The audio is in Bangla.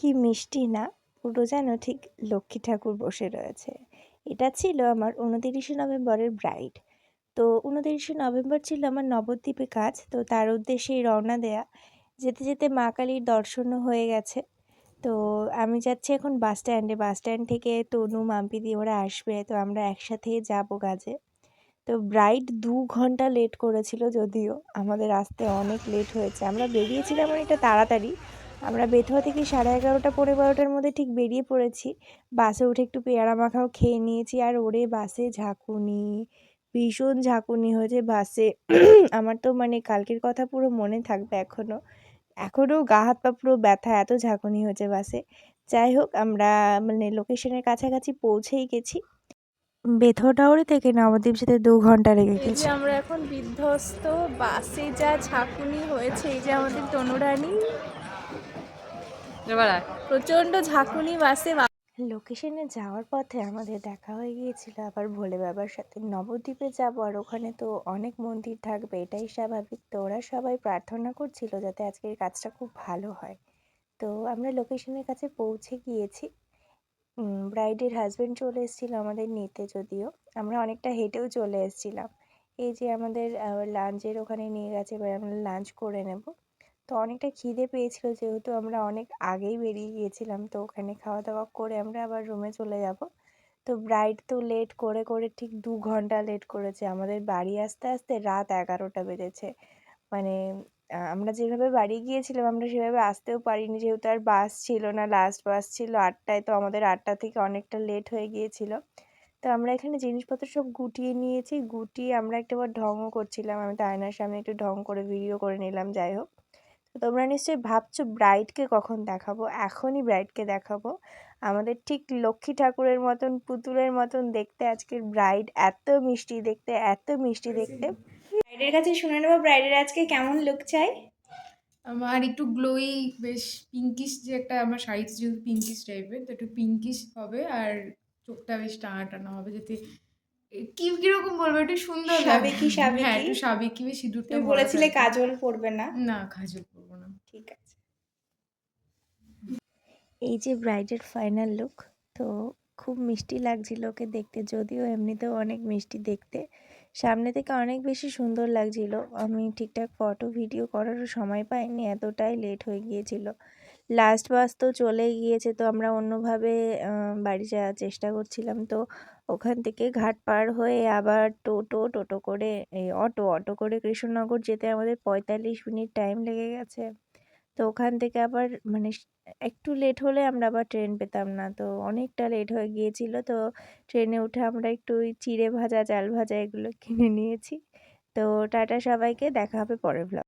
কি মিষ্টি না পুরো যেন ঠিক লক্ষ্মী ঠাকুর বসে রয়েছে। এটা ছিল আমার উনতিরিশে নভেম্বরের ব্রাইড। তো উনতিরিশে নভেম্বর ছিল আমার নবদ্বীপে কাজ, তো তার উদ্দেশ্যেই রওনা দেয়া। যেতে যেতে মা কালীর দর্শনও হয়ে গেছে। তো আমি যাচ্ছি এখন বাস স্ট্যান্ডে। বাস স্ট্যান্ড থেকে তনু, মাম্পি দিয়ে ওরা আসবে, তো আমরা একসাথে যাব কাজে। তো ব্রাইড দু ঘণ্টা লেট করেছিল যদিও, আমাদের আসতে অনেক লেট হয়েছে। আমরা বেরিয়েছিলাম অনেকটা তাড়াতাড়ি আমরা বেথুয়া থেকে সাড়ে এগারোটা পনেরো বারোটার মধ্যে ঠিক বেরিয়ে পড়েছি। বাসে উঠে একটু পেয়ারা মাখাও খেয়ে নিয়েছি আর ওরে বাসে ঝাঁকুনি ভীষণ ঝাঁকুনি হয়েছে বাসে। আমার তো মানে কালকের কথা পুরো মনে থাকবে এখনও এখনও গা হাত পা পুরো ব্যথা এত ঝাঁকুনি হয়েছে বাসে। যাই হোক আমরা মানে লোকেশনের কাছাকাছি পৌঁছেই গেছি। বেথুয়া টাওয়ারে থেকে নবদ্বীপ যেতে দু ঘণ্টা লেগে গেছে। আমরা এখন বিধ্বস্ত বাসে যা ঝাঁকুনি হয়েছে এই যে আমাদের তনুরানী। প্রচণ্ড ঝাঁকুনি, বাসে লোকেশনে যাওয়ার পথে আমাদের দেখা হয়ে গিয়েছিল। আবার ভোলে বাবার সাথে নবদ্বীপে যাব আর ওখানে তো অনেক মন্দির থাকবে, এটাই স্বাভাবিক। তো ওরা সবাই প্রার্থনা করছিল যাতে আজকের কাজটা খুব ভালো হয়। তো আমরা লোকেশনের কাছে পৌঁছে গিয়েছি। ব্রাইডের হাজব্যান্ড চলে এসেছিল আমাদের নিতে যদিও। আমরা অনেকটা হেঁটেও চলে এসেছিলাম। এই যে আমাদের লাঞ্চের ওখানে নিয়ে গেছে, এবার আমরা লাঞ্চ করে নেব। তো অনেকটা খিদে পেয়েছিল যেহেতু আমরা অনেক আগেই বেরিয়ে গিয়েছিলাম। তো ওখানে খাওয়া দাওয়া করে আমরা আবার রুমে চলে যাব। তো ব্রাইড তো লেট করে করে ঠিক দু ঘণ্টা লেট করেছে। আমাদের বাড়ি আসতে আসতে রাত এগারোটা বেজেছে। মানে আমরা যেভাবে বাড়ি গিয়েছিলাম, আমরা সেভাবে আসতেও পারিনি। যেহেতু আর বাস ছিল না লাস্ট বাস ছিল আটটায়, তো আমাদের আটটা থেকে অনেকটা লেট হয়ে গিয়েছিল। তো আমরা এখানে জিনিসপত্র সব গুটিয়ে নিয়েছি। গুটিয়ে আমরা একটাবার ঢঙও করছিলাম। আমি তো আয়নার সামনে একটু ঢং করে ভিডিও করে নিলাম, যাই হোক। তোমরা নিশ্চয়ই ভাবছ ব্রাইডকে কখন দেখাবো? এখনই ব্রাইডকে দেখাবো। আমাদের ঠিক লক্ষ্মী ঠাকুরের মতন পুতুলের মতন দেখতে আজকের ব্রাইড এত মিষ্টি দেখতে এত মিষ্টি দেখতে। ব্রাইডের কাছে শুনে নেব ব্রাইডের আজকে কেমন লুক চাই? আমার একটু গ্লোই বেশ পিঙ্কিশ যে একটা আমার শাড়ি যেহেতু পিঙ্কিশ টাইপের তো একটু পিঙ্কিশ হবে আর চোখটা বেশ টানা টানা হবে যাতে কি কীরকম বলব একটু সুন্দর লাগবে। সাবেকি, সাবেকি? হ্যাঁ একটু সাবেকি বেশ সিঁদুরটা বলেছিলে কাজল পরবে না? না কাজল করব না ঠিক আছে এই যে ব্রাইডের ফাইনাল লুক, তো খুব মিষ্টি লাগছিল ওকে দেখতে, যদিও এমনিতেও অনেক মিষ্টি দেখতে। সামনে থেকে অনেক বেশি সুন্দর লাগছিল। আমি ঠিকঠাক ফটো, ভিডিও করারও সময় পাইনি, এতটাই লেট হয়ে গিয়েছিল। লাস্ট বাস তো চলেই গিয়েছে, তো আমরা অন্যভাবে বাড়ি যাওয়ার চেষ্টা করছিলাম। তো ওখান থেকে ঘাট পার হয়ে আবার টোটো টোটো করে, এই অটো অটো করে কৃষ্ণনগর যেতে আমাদের পঁয়তাল্লিশ মিনিট টাইম লেগে গেছে। তো ওখান থেকে আবার মানে একটু লেট হলে আমরা আবার ট্রেন পেতাম না। তো অনেকটা লেট হয়ে গিয়েছিল। তো ট্রেনে উঠে আমরা একটু চিড়ে ভাজা, চাল ভাজা এগুলো কিনে নিয়েছি। তো টাটা সবাইকে, দেখা হবে পরের vlog